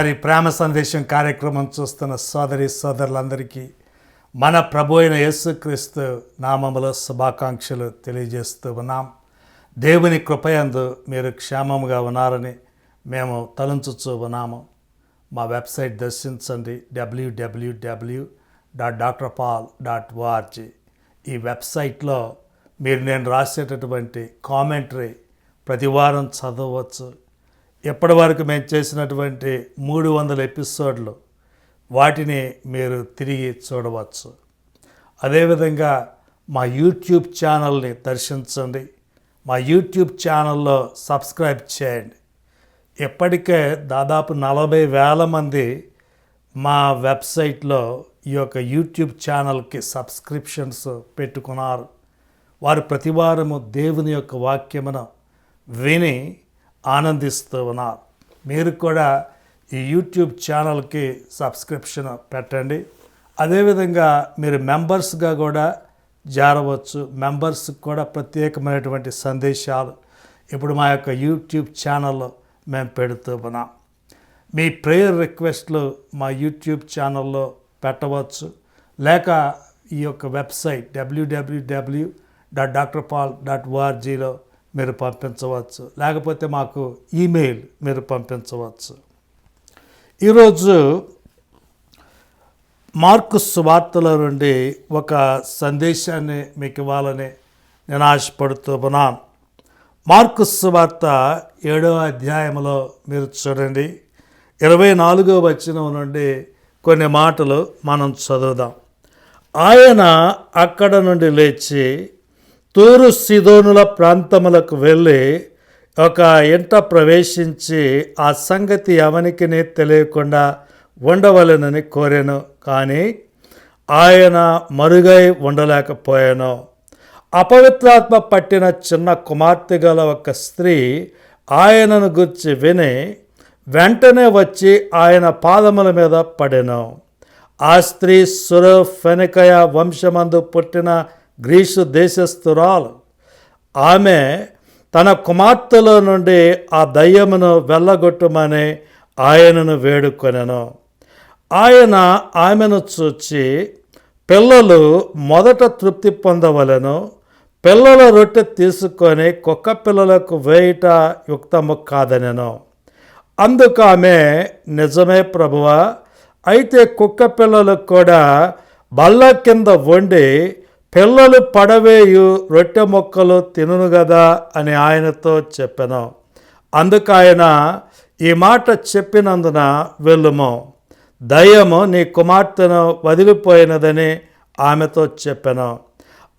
మరోసారి ప్రేమ సందేశం కార్యక్రమం చూస్తున్న సోదరి సోదరులందరికీ మన ప్రభు అయిన యేసుక్రీస్తు నామములో శుభాకాంక్షలు తెలియజేస్తూ ఉన్నాం. దేవుని కృపయందు మీరు క్షేమముగా ఉన్నారని మేము తలంచుచూ ఉన్నాము. మా వెబ్సైట్ దర్శించండి. WWW dot doctor Paul dot ORG ఈ వెబ్సైట్లో మీరు నేను రాసేటటువంటి కామెంటరీ ప్రతివారం చదవచ్చు. ఇప్పటి వరకు మేము చేసినటువంటి మూడు వందల ఎపిసోడ్లు వాటిని మీరు తిరిగి చూడవచ్చు. అదేవిధంగా మా యూట్యూబ్ ఛానల్ని దర్శించండి. మా యూట్యూబ్ ఛానల్లో సబ్స్క్రైబ్ చేయండి. ఇప్పటికే దాదాపు నలభై వేల మంది మా వెబ్సైట్లో ఈ యొక్క యూట్యూబ్ ఛానల్కి సబ్స్క్రిప్షన్స్ పెట్టుకున్నారు. వారు ప్రతివారము దేవుని యొక్క వాక్యమును విని ఆనందిస్తూ ఉన్నారు మీరు కూడా ఈ యూట్యూబ్ ఛానల్కి సబ్స్క్రిప్షన్ పెట్టండి. అదేవిధంగా మీరు మెంబర్స్గా కూడా జారవచ్చు. మెంబర్స్కి కూడా ప్రత్యేకమైనటువంటి సందేశాలు ఇప్పుడు మా యొక్క యూట్యూబ్ ఛానల్లో మేము పెడుతూ ఉన్నాం. మీ ప్రేయర్ రిక్వెస్ట్లు మా యూట్యూబ్ ఛానల్లో పెట్టవచ్చు. లేక ఈ యొక్క website WWW dot doctor Paul dot ఓఆర్జీలో మీరు పంపించవచ్చు. లేకపోతే మాకు ఈమెయిల్ మీరు పంపించవచ్చు. ఈరోజు మార్కు సువార్తల నుండి ఒక సందేశాన్ని మీకు ఇవ్వాలని నేను ఆశపడుతూ ఉన్నాను. మార్కు సువార్త ఏడవ అధ్యాయంలో మీరు చూడండి. ఇరవై నాలుగో వచనం నుండి కొన్ని మాటలు మనం చదువుదాం. ఆయన అక్కడ నుండి లేచి తూరు సిదోనుల ప్రాంతములకు వెళ్ళి ఒక ఇంట ప్రవేశించి ఆ సంగతి ఎవనికిని తెలియకుండా ఉండవలెనని కోరాను. కానీ ఆయన మరుగై ఉండలేకపోయాను. అపవిత్రాత్మ పట్టిన చిన్న కుమార్తె గల ఒక స్త్రీ ఆయనను గుర్చి విని వెంటనే వచ్చి ఆయన పాదముల మీద పడెను. ఆ స్త్రీ సురఫెనికయ వంశమందు పుట్టిన గ్రీసు దేశస్థురాలు. ఆమె తన కుమార్తెలో నుండి ఆ దయ్యమును వెళ్ళగొట్టుమని ఆయనను వేడుకొనెను. ఆయన ఆమెను చూచి పిల్లలు మొదట తృప్తి పొందవలెను. పిల్లల రొట్టె తీసుకొని కుక్క పిల్లలకు వేయుట యుక్తము కాదనెను. అందుకు ఆమె నిజమే ప్రభువా అయితే కుక్క పిల్లలకు కూడా బల్ల కింద వండి పిల్లలు పడవేయు రొట్టె మొక్కలు తినను కదా అని ఆయనతో చెప్పాను. అందుకు ఆయన ఈ మాట చెప్పినందున వెళ్ళుము. దయ్యము నీ కుమార్తెను వదిలిపోయినదని ఆమెతో చెప్పాను.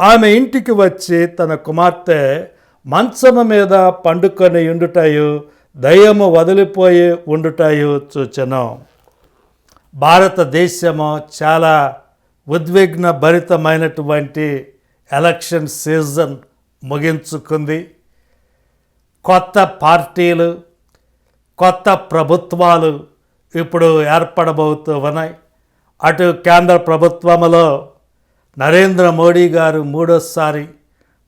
ఆమె ఇంటికి వచ్చి తన కుమార్తె మంచము మీద పండుకొని ఉండుటయు దయ్యము వదిలిపోయి ఉండుటయు చూచెను. భారతదేశము చాలా ఉద్విగ్న భరితమైనటువంటి ఎలక్షన్ సీజన్ ముగించుకుంది. కొత్త పార్టీలు కొత్త ప్రభుత్వాలు ఇప్పుడు ఏర్పడబోతూ ఉన్నాయి. అటు కేంద్ర ప్రభుత్వంలో నరేంద్ర మోడీ గారు మూడోసారి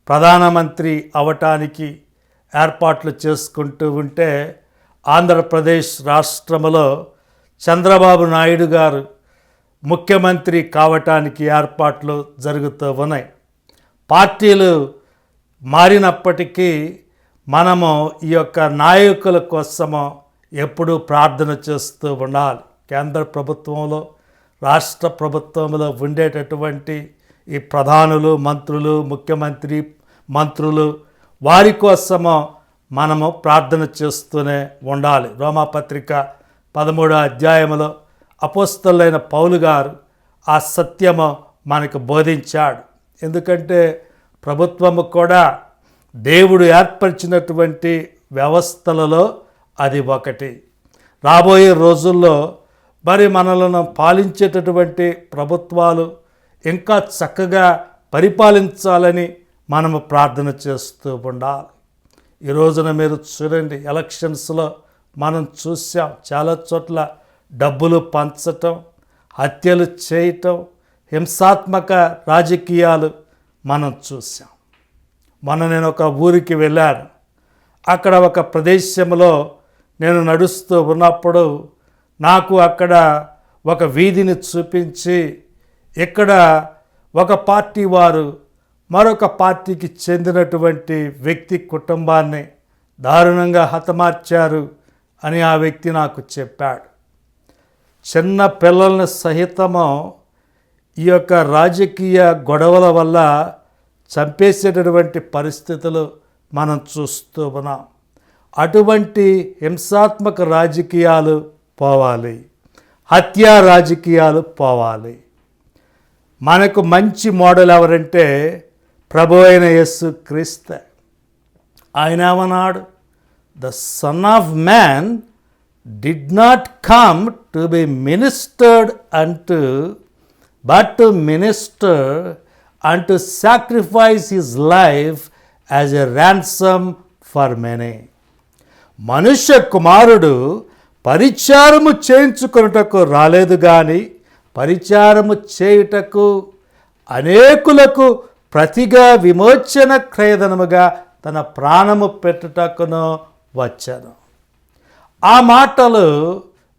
ప్రధానమంత్రి అవటానికి ఏర్పాట్లు చేసుకుంటూ ఉంటే ఆంధ్రప్రదేశ్ రాష్ట్రంలో చంద్రబాబు నాయుడు గారు ముఖ్యమంత్రి కావటానికి ఏర్పాట్లు జరుగుతూ ఉన్నాయి. పార్టీలు మారినప్పటికీ మనము ఈ యొక్క నాయకుల కోసము ఎప్పుడూ ప్రార్థన చేస్తూ ఉండాలి. కేంద్ర ప్రభుత్వంలో రాష్ట్ర ప్రభుత్వంలో ఉండేటటువంటి ఈ ప్రధానులు మంత్రులు ముఖ్యమంత్రి మంత్రులు వారి కోసము మనము ప్రార్థన చేస్తూనే ఉండాలి. రోమాపత్రిక పదమూడో అధ్యాయంలో అపోస్తలైన పౌలు గారు ఆ సత్యము మనకు బోధించాడు. ఎందుకంటే ప్రభుత్వము కూడా దేవుడు ఏర్పరిచినటువంటి వ్యవస్థలలో అది ఒకటి. రాబోయే రోజుల్లో మరి మనలను పాలించేటటువంటి ప్రభుత్వాలు ఇంకా చక్కగా పరిపాలించాలని మనము ప్రార్థన చేస్తూ ఉండాలి. ఈ రోజున మీరు చూడండి ఎలక్షన్స్లో మనం చూసాం చాలా చోట్ల డబ్బులు పంచటం హత్యలు చేయటం హింసాత్మక రాజకీయాలు మనం చూసాం మొన్న నేను ఒక ఊరికి వెళ్ళాను. అక్కడ ఒక ప్రదేశంలో నేను నడుస్తూ ఉన్నప్పుడు నాకు అక్కడ ఒక వీధిని చూపించి ఇక్కడ ఒక పార్టీ వారు మరొక పార్టీకి చెందినటువంటి వ్యక్తి కుటుంబాన్ని దారుణంగా హతమార్చారు అని ఆ వ్యక్తి నాకు చెప్పాడు. చిన్న పిల్లల్ని సహితము ఈ యొక్క రాజకీయ గొడవల వల్ల చంపేసేటటువంటి పరిస్థితులు మనం చూస్తూ ఉన్నాం. అటువంటి హింసాత్మక రాజకీయాలు పోవాలి. హత్యా రాజకీయాలు పోవాలి. మనకు మంచి మోడల్ ఎవరంటే ప్రభు అయిన యస్సు క్రీస్త. ఆయన ఏమన్నాడు? The son of man did not come to be ministered అంటూ but to minister and sacrifice his life as a ransom for many మనుష్య కుమారుడు పరిచారము చేయించుకొనుటకు రాలేదు కానీ పరిచారము చేయుటకు అనేకులకు ప్రతిగా విమోచన క్రయదనముగా తన ప్రాణము పెట్టుటకును వచ్చాను. ఆ మాటలు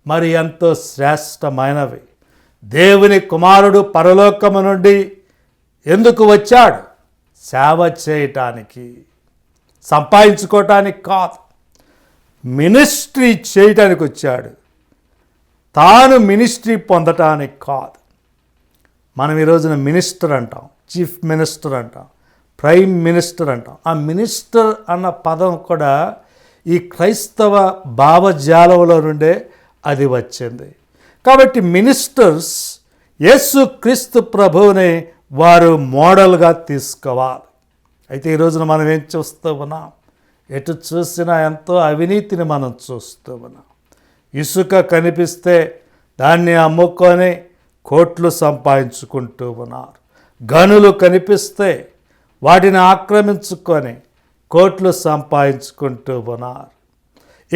మరి ఎంతో శ్రేష్టమైనవి. దేవుని కుమారుడు పరలోకము నుండి ఎందుకు వచ్చాడు? సేవ చేయటానికి సంపాదించుకోవటానికి కాదు మినిస్ట్రీ చేయటానికి వచ్చాడు. తాను మినిస్ట్రీ పొందటానికి కాదు. మనం ఈ రోజున మినిస్టర్ అంటాం చీఫ్ మినిస్టర్ అంటాం ప్రైమ్ మినిస్టర్ అంటాం. ఆ మినిస్టర్ అన్న పదం కూడా ఈ క్రైస్తవ భావజాలంలో నుండే అది వచ్చింది. కాబట్టి మినిస్టర్స్ యేసు క్రీస్తు ప్రభువుని వారు మోడల్గా తీసుకోవాలి. అయితే ఈ రోజున మనం ఏం చూస్తూ ఉన్నాం? ఎటు చూసినా ఎంతో అవినీతిని మనం చూస్తూ ఉన్నాం. ఇసుక కనిపిస్తే దాన్ని అమ్ముకొని కోట్లు సంపాదించుకుంటూ ఉన్నారు. గనులు కనిపిస్తే వాటిని ఆక్రమించుకొని కోట్లు సంపాదించుకుంటూ ఉన్నారు.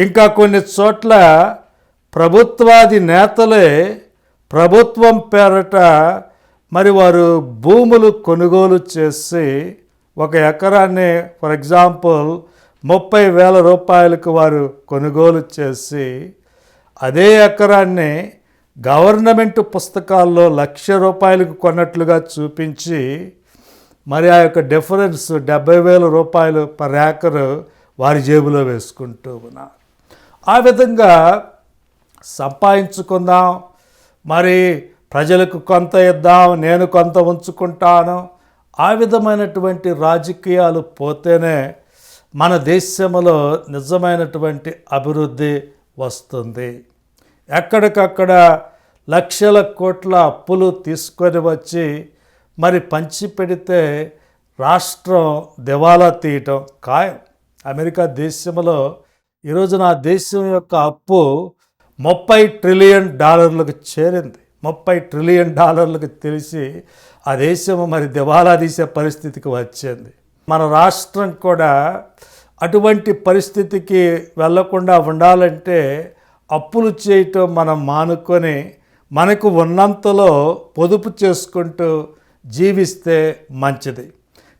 ఇంకా కొన్ని చోట్ల ప్రభుత్వాది నేతలే ప్రభుత్వం పేరట మరి వారు భూములు కొనుగోలు చేసి ఒక ఎకరాన్ని ఫర్ ఎగ్జాంపుల్ ముప్పై వేల రూపాయలకు వారు కొనుగోలు చేసి అదే ఎకరాన్ని గవర్నమెంట్ పుస్తకాల్లో లక్ష రూపాయలకు కొన్నట్లుగా చూపించి మరి ఆ యొక్క డిఫరెన్స్ డెబ్బై వేల రూపాయలు పర్ ఏకర్ వారి జేబులో వేసుకుంటూ ఉన్నారు. ఆ విధంగా సంపాదించుకుందాం. మరి ప్రజలకు కొంత ఇద్దాం నేను కొంత ఉంచుకుంటాను. ఆ విధమైనటువంటి రాజకీయాలు పోతేనే మన దేశంలో నిజమైనటువంటి అభివృద్ధి వస్తుంది. ఎక్కడికక్కడ లక్షల కోట్ల అప్పులు తీసుకొని వచ్చి మరి పంచి పెడితే రాష్ట్రం దివాలా తీయటం ఖాయం. అమెరికా దేశంలో ఈరోజు నా దేశం యొక్క అప్పు ముప్పై ట్రిలియన్ డాలర్లకు చేరింది. ముప్పై ట్రిలియన్ డాలర్లకు తెలిసి ఆ దేశం మరి దివాలా తీసే పరిస్థితికి వచ్చింది. మన రాష్ట్రం కూడా అటువంటి పరిస్థితికి వెళ్ళకుండా ఉండాలంటే అప్పులు చేయటం మనం మానుకొని మనకు ఉన్నంతలో పొదుపు చేసుకుంటూ జీవిస్తే మంచిది.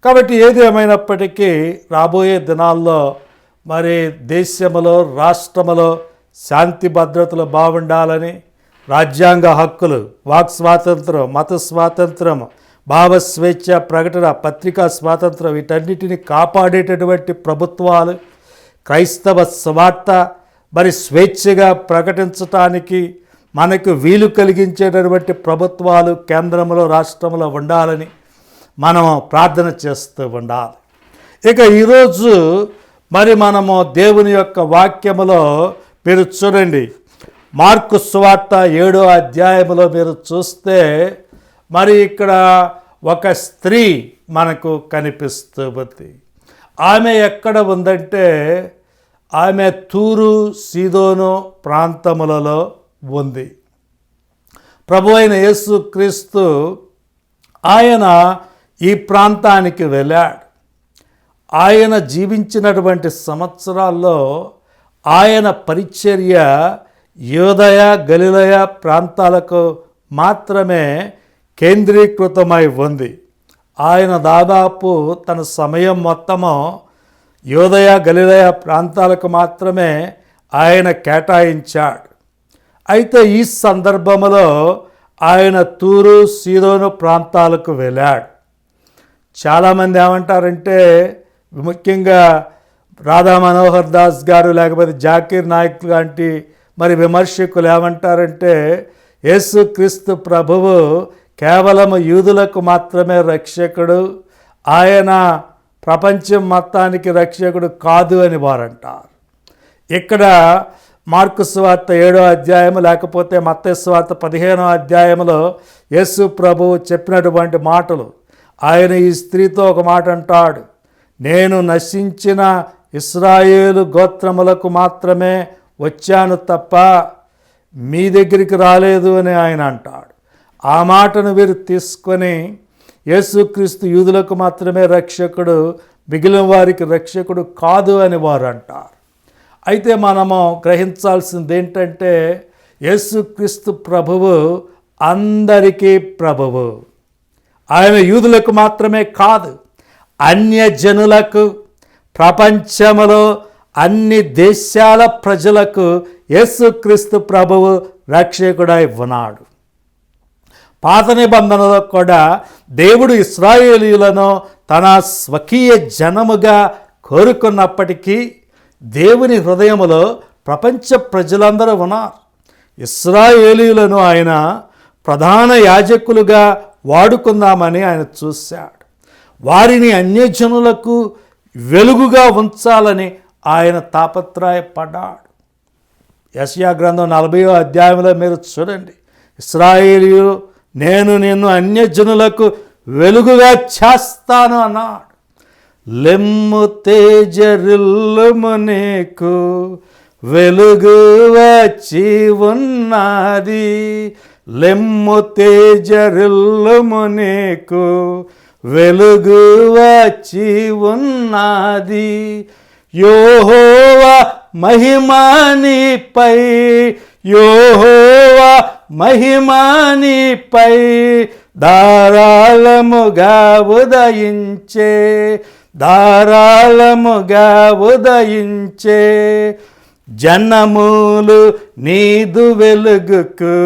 కాబట్టి ఏది ఏమైనప్పటికీ రాబోయే దినాల్లో మరి దేశంలో రాష్ట్రంలో శాంతి భద్రతలు బాగుండాలని రాజ్యాంగ హక్కులు వాక్ స్వాతంత్రం మత స్వాతంత్రం భావ స్వేచ్ఛ ప్రకటన పత్రికా స్వాతంత్రం వీటన్నిటిని కాపాడేటటువంటి ప్రభుత్వాలు క్రైస్తవ స్వార్థ మరి స్వేచ్ఛగా ప్రకటించటానికి మనకు వీలు కలిగించేటటువంటి ప్రభుత్వాలు కేంద్రంలో రాష్ట్రంలో ఉండాలని మనం ప్రార్థన చేస్తూ ఉండాలి. ఇక ఈరోజు మరి మనము దేవుని యొక్క వాక్యములో మీరు చూడండి. మార్కు సువార్త ఏడో అధ్యాయంలో మీరు చూస్తే మరి ఇక్కడ ఒక స్త్రీ మనకు కనిపిస్తూ ఉంది. ఆమె ఎక్కడ ఉందంటే ఆమె తూరు సీదోను ప్రాంతములలో ఉంది. ప్రభు అయిన యేసు క్రీస్తు ఆయన ఈ ప్రాంతానికి వెళ్ళాడు. ఆయన జీవించినటువంటి సంవత్సరాల్లో ఆయన పరిచర్య యోదయ గలిలయ ప్రాంతాలకు మాత్రమే కేంద్రీకృతమై ఉంది. ఆయన దాదాపు తన సమయం మొత్తము యోదయ గలిలయ ప్రాంతాలకు మాత్రమే ఆయన కేటాయించాడు. అయితే ఈ సందర్భంలో ఆయన తూరు సీదోను ప్రాంతాలకు వెళ్ళాడు. చాలామంది ఏమంటారంటే ముఖ్యంగా రాధా మనోహర్ దాస్ గారు లేకపోతే జాకీర్ నాయక్ లాంటి మరి విమర్శకులు ఏమంటారంటే యేసుక్రీస్తు ప్రభువు కేవలం యూదులకు మాత్రమే రక్షకుడు ఆయన ప్రపంచం మొత్తానికి రక్షకుడు కాదు అని వారంటారు. ఇక్కడ మార్కు స్వార్త ఏడో అధ్యాయము లేకపోతే మత్త స్వార్త పదిహేనో అధ్యాయంలో యేసు ప్రభువు చెప్పినటువంటి మాటలు. ఆయన ఈ స్త్రీతో ఒక మాట అంటాడు నేను నశించిన ఇస్రాయేలు గోత్రములకు మాత్రమే వచ్చాను తప్ప మీ దగ్గరికి రాలేదు అని ఆయన అంటాడు. ఆ మాటను వీరు తీసుకొని యేసుక్రీస్తు యూదులకు మాత్రమే రక్షకుడు మిగిలిన వారికి రక్షకుడు కాదు అని వారు అంటారు. అయితే మనము గ్రహించాల్సింది ఏంటంటే యేసుక్రీస్తు ప్రభువు అందరికీ ప్రభువు. ఆయన యూదులకు మాత్రమే కాదు అన్యజనులకు ప్రపంచములో అన్ని దేశాల ప్రజలకు యేసుక్రీస్తు ప్రభువు రక్షకుడై ఉన్నాడు. పాత నిబంధనలో కూడా దేవుడు ఇస్రాయేలీలను తన స్వకీయ జనముగా కోరుకున్నప్పటికీ దేవుని హృదయములో ప్రపంచ ప్రజలందరూ ఉన్నారు. ఇస్రాయేలీలను ఆయన ప్రధాన యాజకులుగా వాడుకుందామని ఆయన చూశాడు. వారిని అన్యజనులకు వెలుగుగా ఉంచాలని ఆయన తాపత్రయపడ్డాడు. యశయా గ్రంథం నలభయో అధ్యాయంలో మీరు చూడండి. ఇస్రాయేలీలు నేను నిన్ను అన్యజనులకు వెలుగుగా చేస్తాను అన్నాడు. లెమ్ము తేజరిల్లుము నీకు వెలుగు వచ్చి ఉన్నది. లెమ్ము తేజరిల్లుము నీకు వెలుగు వచ్చి ఉన్నది. యోహోవా మహిమానిపై యోహోవా మహిమానిపై ధారాళముగా ఉదయించే ధారాళముగా ఉదయించే జనములు నీదు వెలుగుకు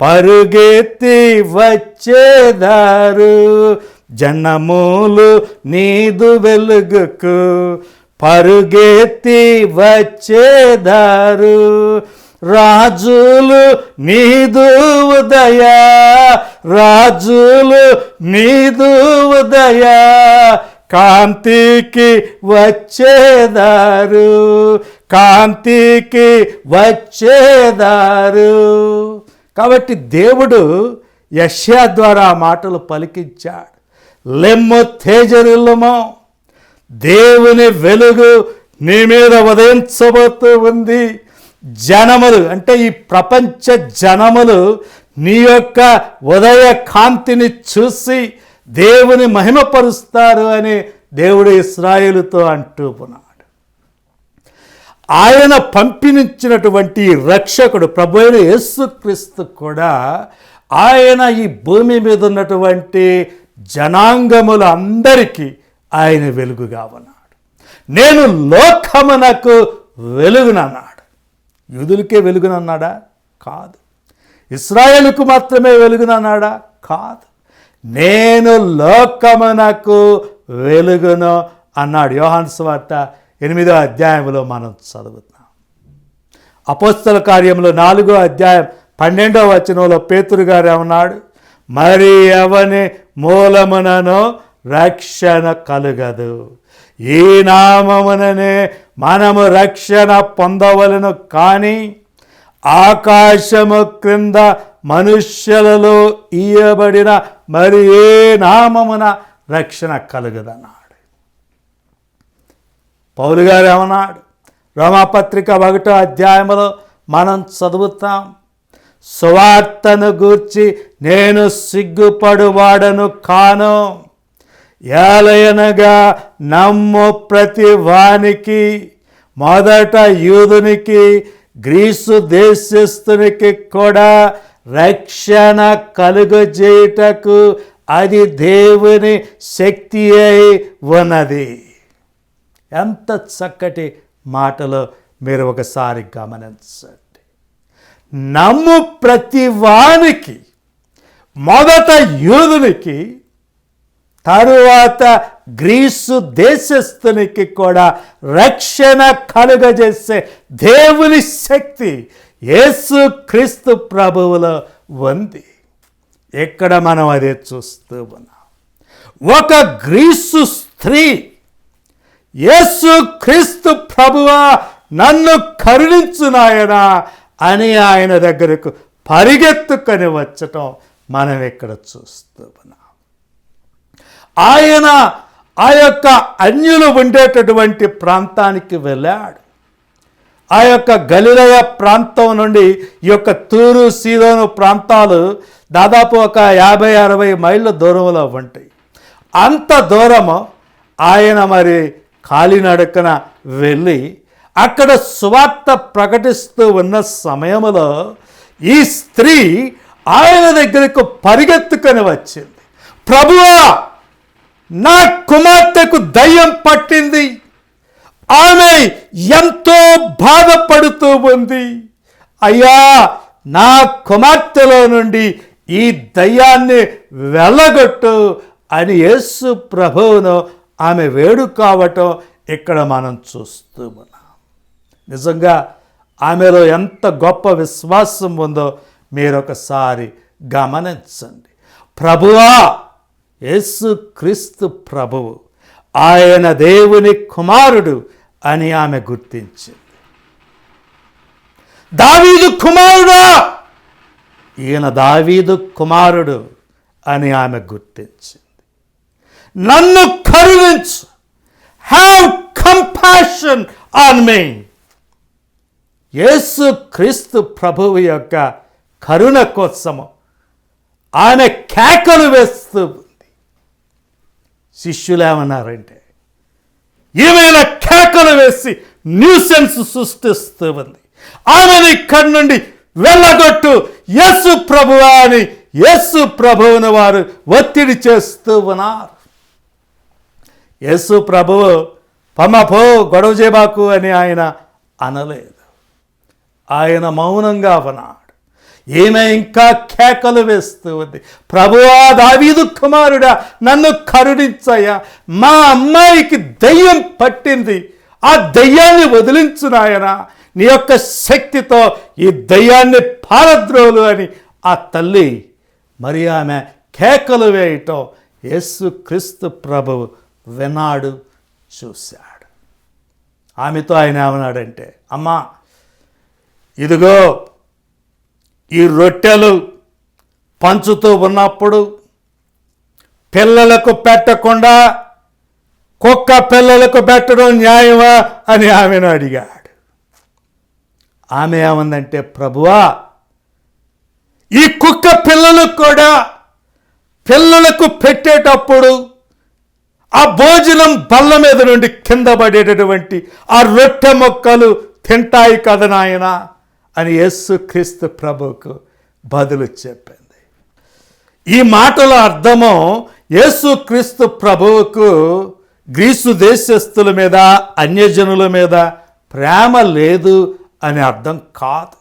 పరుగెత్తి వచ్చేదారు. జనములు నీదు వెలుగుకు పరుగెత్తి వచ్చేదారు. రాజులు నీదు ఉదయ రాజులు నీదు ఉదయ కాంతికి వచ్చేదారు కాంతికి వచ్చేదారు. కాబట్టి దేవుడు యష్యా ద్వారా మాటలు పలికించాడు. లెమ్మ తేజరిల్లమా? దేవుని వెలుగు నీ మీద ఉదయించబోతూ ఉంది జనములు అంటే ఈ ప్రపంచ జనములు నీ యొక్క ఉదయ కాంతిని చూసి దేవుని మహిమపరుస్తారు అని దేవుడు ఇస్రాయేలుతో అంటూ ఉన్నాడు. ఆయన పంపిణించినటువంటి రక్షకుడు ప్రభు యేసుక్రీస్తు కూడా ఆయన ఈ భూమి మీద ఉన్నటువంటి జనాంగముల అందరికీ ఆయన వెలుగుగా ఉన్నాడు నేను లోకమునకు వెలుగునన్నాడు. యూదులకే వెలుగునన్నాడా? కాదు. ఇస్రాయేలుకు మాత్రమే వెలుగునన్నాడా? కాదు. నేను లోకమునకు వెలుగును అన్నాడు. యోహాన్స్ వార్త ఎనిమిదో అధ్యాయంలో మనం చదువుతున్నాం. అపోస్తల కార్యంలో నాలుగో అధ్యాయం పన్నెండో వచనంలో పేతురు గారు ఏమన్నాడు? మరి ఎవని మూలమునను రక్షణ కలుగదు. ఈ నామముననే మనము రక్షణ పొందవలను కానీ ఆకాశము క్రింద మనుష్యులలో ఇయ్యబడిన మరి ఏ నామమున రక్షణ కలుగదన్నాడు. పౌలు గారు ఏమన్నాడు? రోమాపత్రిక ఒకటో అధ్యాయంలో మనం చదువుతాం. సువార్తను గూర్చి నేను సిగ్గుపడువాడను కాను. ఏలయనగా నమ్ము ప్రతి వానికి మొదట యూదునికి గ్రీసు దేశస్థునికి కూడా రక్షణ కలుగజేయుటకు అది దేవుని శక్తి అయి ఉన్నది. ఎంత చక్కటి మాటలో మీరు ఒకసారి గమనించండి. నమ్ము ప్రతి వానికి మొదట యూదునికి తరువాత గ్రీసు దేశస్థునికి కూడా రక్షణ కలుగజేసే దేవుని శక్తి యేసు క్రీస్తు ప్రభువులో ఉంది. ఇక్కడ మనం అదే చూస్తూ ఉన్నాం. ఒక గ్రీసు స్త్రీ యేసు క్రీస్తు ప్రభువా నన్ను కరుణించునాయనా అని ఆయన దగ్గరకు పరిగెత్తుకొని వచ్చటం మనం ఇక్కడ చూస్తూ ఉన్నాం ఆయన ఆ యొక్క అన్యులు ఉండేటటువంటి ప్రాంతానికి వెళ్ళాడు. ఆ యొక్క గలిలయ ప్రాంతం నుండి ఈ యొక్క తూరు సీదోను ప్రాంతాలు దాదాపు ఒక యాభై అరవై మైళ్ళ దూరంలో ఉంటాయి. అంత దూరము ఆయన మరి కాలినడకన వెళ్ళి అక్కడ సువార్త ప్రకటిస్తూ ఉన్న సమయంలో ఈ స్త్రీ ఆయన దగ్గరకు పరిగెత్తుకొని వచ్చింది. ప్రభువా నా కుమార్తెకు దయ్యం పట్టింది. ఆమె ఎంతో బాధపడుతూ ఉంది. అయ్యా నా కుమార్తెలో నుండి ఈ దయ్యాన్ని వెళ్ళగొట్టు అని యేసు ప్రభువును ఆమె వేడు కావటం ఇక్కడ మనం చూస్తూ నిజంగా ఆమెలో ఎంత గొప్ప విశ్వాసం ఉందో మీరొకసారి గమనించండి. ప్రభువా యేసు క్రీస్తు ప్రభువు ఆయన దేవుని కుమారుడు అని ఆమె గుర్తించింది. దావీదు కుమారుడా ఈయన దావీదు కుమారుడు అని ఆమె గుర్తించింది. నన్ను కరుణించు. హ్యావ్ కంపాషన్ ఆన్ మీ యేసు క్రీస్తు ప్రభువు యొక్క కరుణ కోసము ఆమె కేకలు వేస్తూ ఉంది. శిష్యులేమన్నారంటే ఏమైనా కేకలు వేసి న్యూసెన్స్ సృష్టిస్తూ ఉంది. ఆమెను ఇక్కడి నుండి వెళ్ళగొట్టు యేసు ప్రభువా అని యేసు ప్రభువుని వారు ఒత్తిడి చేస్తూ ఉన్నారు. యేసు ప్రభువు పమపో గొడవ చేయబాకు అని ఆయన అనలేదు. ఆయన మౌనంగా ఉన్నాడు. ఈమె ఇంకా కేకలు వేస్తూ ఉంది. ప్రభువా దావీదు కుమారుడా నన్ను కరుణించయ్యా. మా అమ్మాయికి దయ్యం పట్టింది. ఆ దయ్యాన్ని వదిలించు నాయన. నీ యొక్క శక్తితో ఈ దయ్యాన్ని పారద్రోలు అని ఆ తల్లి మరి ఆమె కేకలు వేయటం యేసు క్రీస్తు ప్రభువు వినాడు చూశాడు. ఆమెతో ఆయన ఏమన్నాడంటే అమ్మా ఇదిగో ఈ రొట్టెలు పంచుతూ ఉన్నప్పుడు పిల్లలకు పెట్టకుండా కుక్క పిల్లలకు పెట్టడం న్యాయమా అని ఆమెను అడిగాడు. ఆమె ఏమందంటే ప్రభువా ఈ కుక్క పిల్లలకు కూడా పిల్లలకు పెట్టేటప్పుడు ఆ భోజనం బల్ల మీద నుండి కింద పడేటటువంటి ఆ రొట్టె మొక్కలు తింటాయి కదా నాయన? అని యేసు క్రీస్తు ప్రభువుకు బదులు చెప్పింది. ఈ మాటల అర్థము యేసు క్రీస్తు ప్రభువుకు గ్రీసు దేశస్థుల మీద అన్యజనుల మీద ప్రేమ లేదు అని అర్థం కాదు.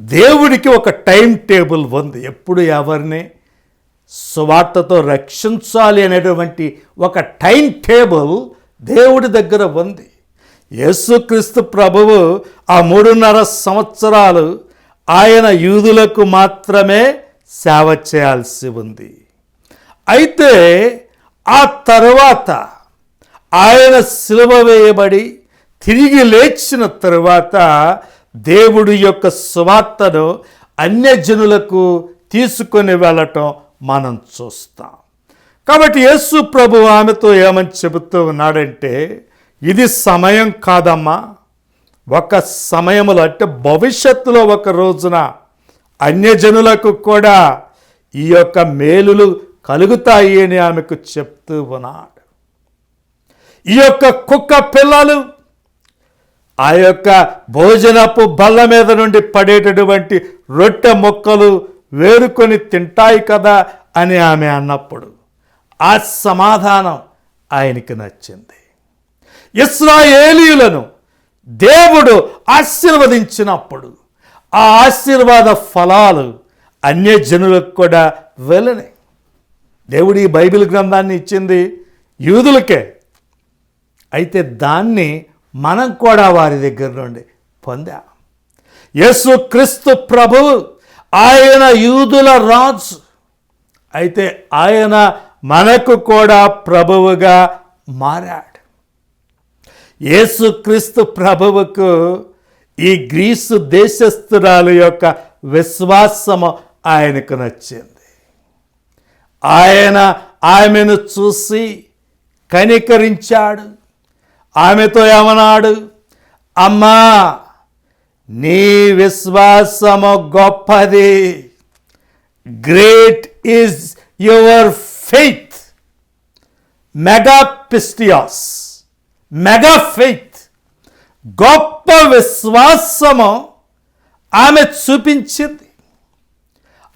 దేవుడికి ఒక టైం టేబుల్ ఉంది. ఎప్పుడు ఎవరిని? సువార్తతో రక్షించాలి అనేటువంటి ఒక టైం టేబుల్ దేవుడి దగ్గర ఉంది. యేసుక్రీస్తు ప్రభువు ఆ మూడున్నర సంవత్సరాలు ఆయన యూదులకు మాత్రమే సేవ చేయాల్సి ఉంది. అయితే ఆ తరువాత ఆయన సిలువ వేయబడి తిరిగి లేచిన తరువాత దేవుడి యొక్క సువార్తను అన్యజనులకు తీసుకొని వెళ్ళటం మనం చూస్తాం. కాబట్టి యేసు ప్రభు ఆమెతో ఏమని చెబుతూ ఉన్నాడంటే ఇది సమయం కాదమ్మా. ఒక సమయంలో అంటే భవిష్యత్తులో ఒక రోజున అన్యజనులకు కూడా ఈ యొక్క మేలులు కలుగుతాయి అని ఆమెకు చెప్తూ ఉన్నాడు. ఈ యొక్క కుక్క పిల్లలు ఆ యొక్క భోజనపు బల్ల మీద నుండి పడేటటువంటి రొట్టె మొక్కలు వేరుకొని తింటాయి కదా అని ఆమె అన్నప్పుడు ఆ సమాధానం ఆయనకి నచ్చింది. ఇస్రాయేలీయులను దేవుడు ఆశీర్వదించినప్పుడు ఆ ఆశీర్వాద ఫలాలు అన్యజనులకు కూడా వెళ్ళని. దేవుడు ఈ బైబిల్ గ్రంథాన్ని ఇచ్చింది యూదులకే. అయితే దాన్ని మనం కూడా వారి దగ్గర నుండి పొందాం. యేసు క్రీస్తు ప్రభు ఆయన యూదుల రాజు. అయితే ఆయన మనకు కూడా ప్రభువుగా మారాడు. యేసుక్రీస్తు ప్రభువుకు ఈ గ్రీసు దేశస్థురాలు యొక్క విశ్వాసము ఆయనకు నచ్చింది. ఆయన ఆమెను చూసి కనికరించాడు. ఆమెతో ఏమన్నాడు? అమ్మా నీ విశ్వాసము గొప్పది. గ్రేట్ ఈజ్ యువర్ ఫెయిత్ మెగాపిస్టియాస్ మెగా ఫెయిత్. గొప్ప విశ్వాసము ఆమె చూపించింది.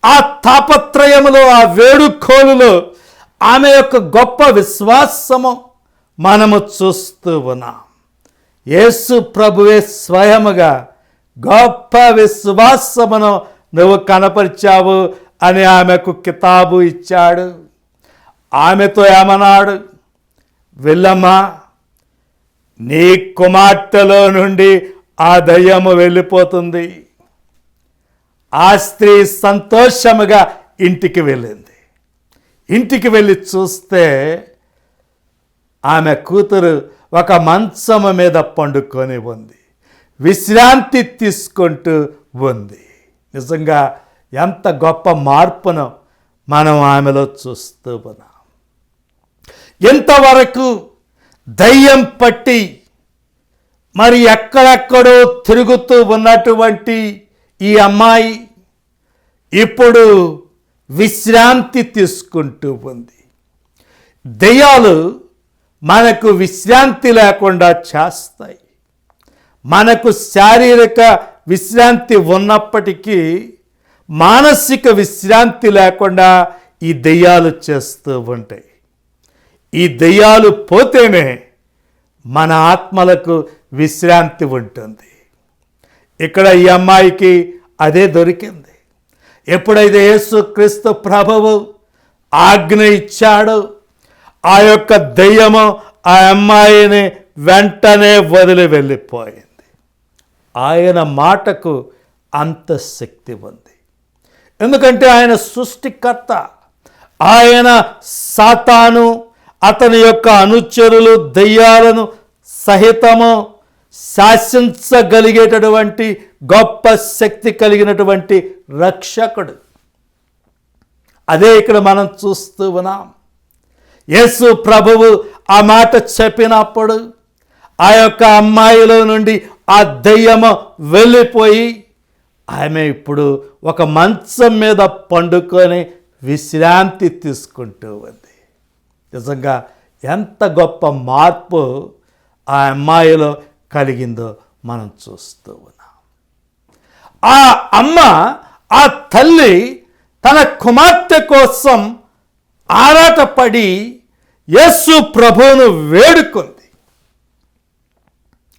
ఆ తాపత్రయములో ఆ వేడుకోలులో ఆమె యొక్క గొప్ప విశ్వాసము మనము చూస్తూ ఉన్నాం. యేసు ప్రభువే స్వయముగా గొప్ప విశ్వాసమును నువ్వు కనపరిచావు అని ఆమెకు కితాబు ఇచ్చాడు. ఆమెతో ఏమన్నాడు? వెళ్ళమ్మా నీ కుమార్తెలో నుండి ఆ దయ్యము వెళ్ళిపోతుంది. ఆ స్త్రీ సంతోషముగా ఇంటికి వెళ్ళింది. ఇంటికి వెళ్ళి చూస్తే ఆమె కూతురు ఒక మంచము మీద పండుకొని ఉంది. విశ్రాంతి తీసుకుంటూ ఉంది. నిజంగా ఎంత గొప్ప మార్పును మనం ఆమెలో చూస్తూ ఉన్నాం. ఎంతవరకు దయ్యం పట్టి మరి ఎక్కడెక్కడో తిరుగుతూ ఉన్నటువంటి ఈ అమ్మాయి ఇప్పుడు విశ్రాంతి తీసుకుంటూ ఉంది. దెయ్యాలు మనకు విశ్రాంతి లేకుండా చేస్తాయి. మనకు శారీరక విశ్రాంతి ఉన్నప్పటికీ మానసిక విశ్రాంతి లేకుండా ఈ దెయ్యాలు చేస్తూ ఉంటాయి. ఈ దెయ్యాలు పోతేనే మన ఆత్మలకు విశ్రాంతి ఉంటుంది. ఇక్కడ ఈ అమ్మాయికి అదే దొరికింది. ఎప్పుడైతే యేసుక్రీస్తు ప్రభువు ఆజ్ఞ ఇచ్చాడో ఆ యొక్క దెయ్యము ఆ అమ్మాయిని వెంటనే వదిలి వెళ్ళిపోయింది. ఆయన మాటకు అంత శక్తి ఉంది. ఎందుకంటే ఆయన సృష్టికర్త. ఆయన సాతాను అతని యొక్క అనుచరులు దయ్యాలను సహితము శాసించగలిగేటటువంటి గొప్ప శక్తి కలిగినటువంటి రక్షకుడు. అదే ఇక్కడ మనం చూస్తూ ఉన్నాం. యేసు ప్రభువు ఆ మాట చెప్పినప్పుడు ఆ యొక్క అమ్మాయిలో నుండి ఆ దయ్యము వెళ్ళిపోయి ఆమె ఇప్పుడు ఒక మంచం మీద పండుకొని విశ్రాంతి తీసుకుంటూ ఉంది. నిజంగా ఎంత గొప్ప మార్పు ఆ అమ్మాయిలో కలిగిందో మనం చూస్తూ ఉన్నాం. ఆ అమ్మ ఆ తల్లి తన కుమార్తె కోసం ఆరాటపడి యేసు ప్రభువును వేడుకుంది.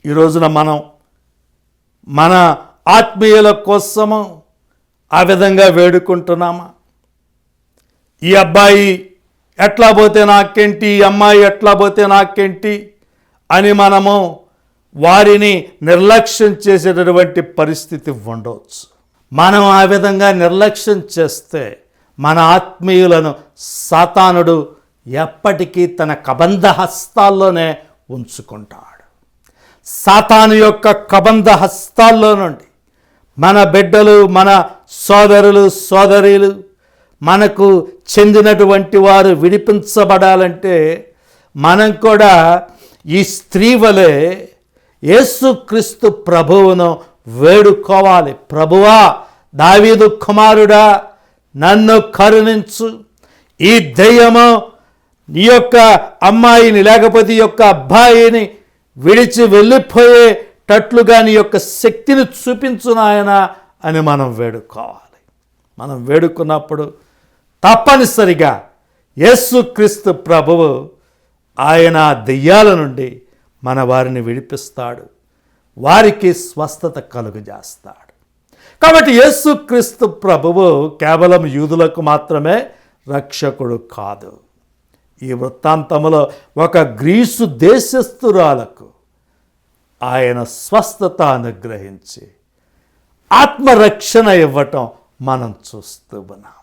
ఈ రోజున మనం మన ఆత్మీయుల కోసము ఆ విధంగా వేడుకుంటున్నామా? ఈ అబ్బాయి ఎట్లా పోతే నాకేంటి? అమ్మాయి ఎట్లా పోతే నాకేంటి? అని మనము వారిని నిర్లక్ష్యం చేసేటటువంటి పరిస్థితి ఉండవచ్చు మనం ఆ విధంగా నిర్లక్ష్యం చేస్తే మన ఆత్మీయులను సాతానుడు ఎప్పటికీ తన కబంధ హస్తాల్లోనే ఉంచుకుంటాడు. సాతాను యొక్క కబంధ హస్తాల్లో నుండి మన బిడ్డలు మన సోదరులు సోదరీలు మనకు చెందినటువంటి వారు విడిపించబడాలంటే మనం కూడా ఈ స్త్రీ వలె యేసుక్రీస్తు ప్రభువును వేడుకోవాలి. ప్రభువా దావీదు కుమారుడా నన్ను కరుణించు. ఈ దెయ్యము నీ యొక్క అమ్మాయిని లేకపోతే ఈ యొక్క అబ్బాయిని విడిచి వెళ్ళిపోయేటట్లుగా నీ యొక్క శక్తిని చూపించు నాయన అని మనం వేడుకోవాలి. మనం వేడుకున్నప్పుడు తప్పనిసరిగా యేసుక్రీస్తు ప్రభువు ఆయన దెయ్యాల నుండి మన వారిని విడిపిస్తాడు. వారికి స్వస్థత కలుగజేస్తాడు. కాబట్టి యేసుక్రీస్తు ప్రభువు కేవలం యూదులకు మాత్రమే రక్షకుడు కాదు. ఈ వృత్తాంతములో ఒక గ్రీసు దేశస్థురాలకు ఆయన స్వస్థత అనుగ్రహించి ఆత్మరక్షణ ఇవ్వటం మనం చూస్తూ ఉన్నాం.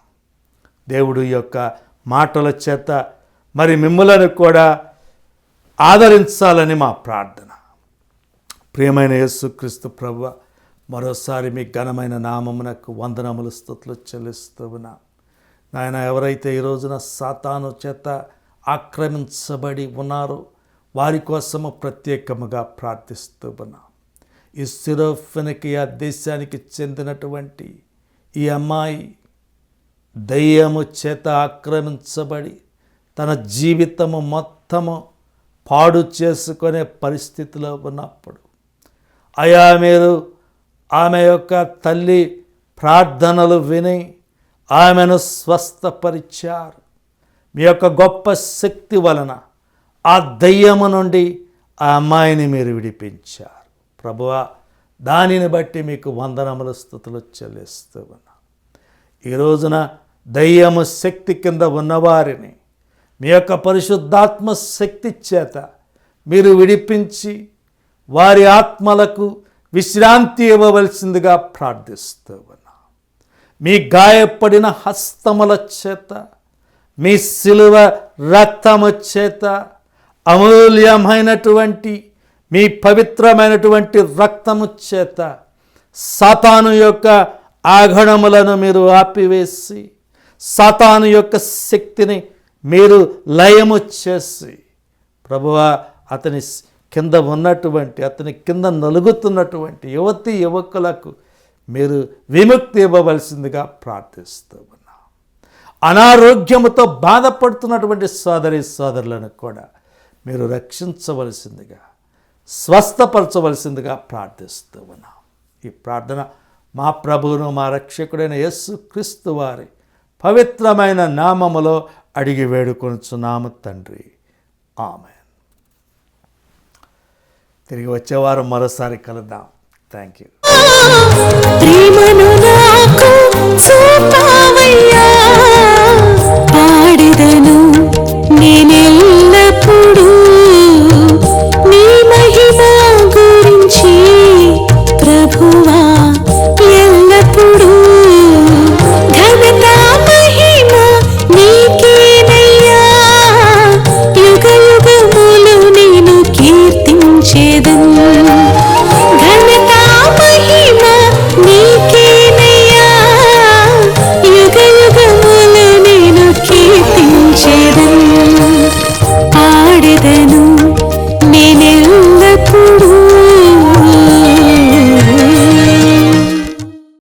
దేవుడు యొక్క మాటల చేత మరి మిమ్మలను కూడా ఆదరించాలని మా ప్రార్థన. ప్రియమైన యేసుక్రీస్తు ప్రభు మరోసారి మీ ఘనమైన నామమునకు వందనములు స్థుతులు చెల్లిస్తూ ఉన్నాం. నాయన ఎవరైతే ఈ రోజున సాతాను చేత ఆక్రమించబడి ఉన్నారో వారి కోసము ప్రత్యేకముగా ప్రార్థిస్తూ ఉన్నాం. ఈ సిరోఫెనకియా దేశానికి చెందినటువంటి ఈ అమ్మాయి దయ్యము చేత ఆక్రమించబడి తన జీవితము మొత్తము పాడు చేసుకునే పరిస్థితిలో ఉన్నప్పుడు అయా మీరు ఆమె యొక్క తల్లి ప్రార్థనలు విని ఆమెను స్వస్థపరిచారు. మీ యొక్క గొప్ప శక్తి వలన ఆ దయ్యము నుండి ఆ అమ్మాయిని మీరు విడిపించారు. ప్రభువా దానిని బట్టి మీకు వందనముల స్థుతులు చెల్లిస్తూ ఉన్నా. ఈ రోజున దయ్యము శక్తి కింద ఉన్నవారిని మీ యొక్క పరిశుద్ధాత్మ శక్తి చేత మీరు విడిపించి వారి ఆత్మలకు విశ్రాంతి ఇవ్వవలసిందిగా ప్రార్థిస్తూ ఉన్నా. మీ గాయపడిన హస్తముల చేత మీ సిలువ రక్తము చేత అమూల్యమైనటువంటి మీ పవిత్రమైనటువంటి రక్తము చేత సాతాను యొక్క ఆఘణములను మీరు ఆపివేసి సాతాను యొక్క శక్తిని మీరు లయము చేసి ప్రభువా అతని కింద ఉన్నటువంటి అతని కింద నలుగుతున్నటువంటి యువతి యువకులకు మీరు విముక్తి ఇవ్వవలసిందిగా ప్రార్థిస్తూ ఉన్నాం. అనారోగ్యముతో బాధపడుతున్నటువంటి సోదరి సోదరులను కూడా మీరు రక్షించవలసిందిగా స్వస్థపరచవలసిందిగా ప్రార్థిస్తూ ఉన్నాం. ఈ ప్రార్థన మా ప్రభువును మా రక్షకుడైన యేసు క్రీస్తు వారి పవిత్రమైన నామములో అడిగి వేడుకొనుచున్నాము తండ్రి. ఆమె తిరిగి వచ్చేవారు మరోసారి కలుద్దాం. Thank you.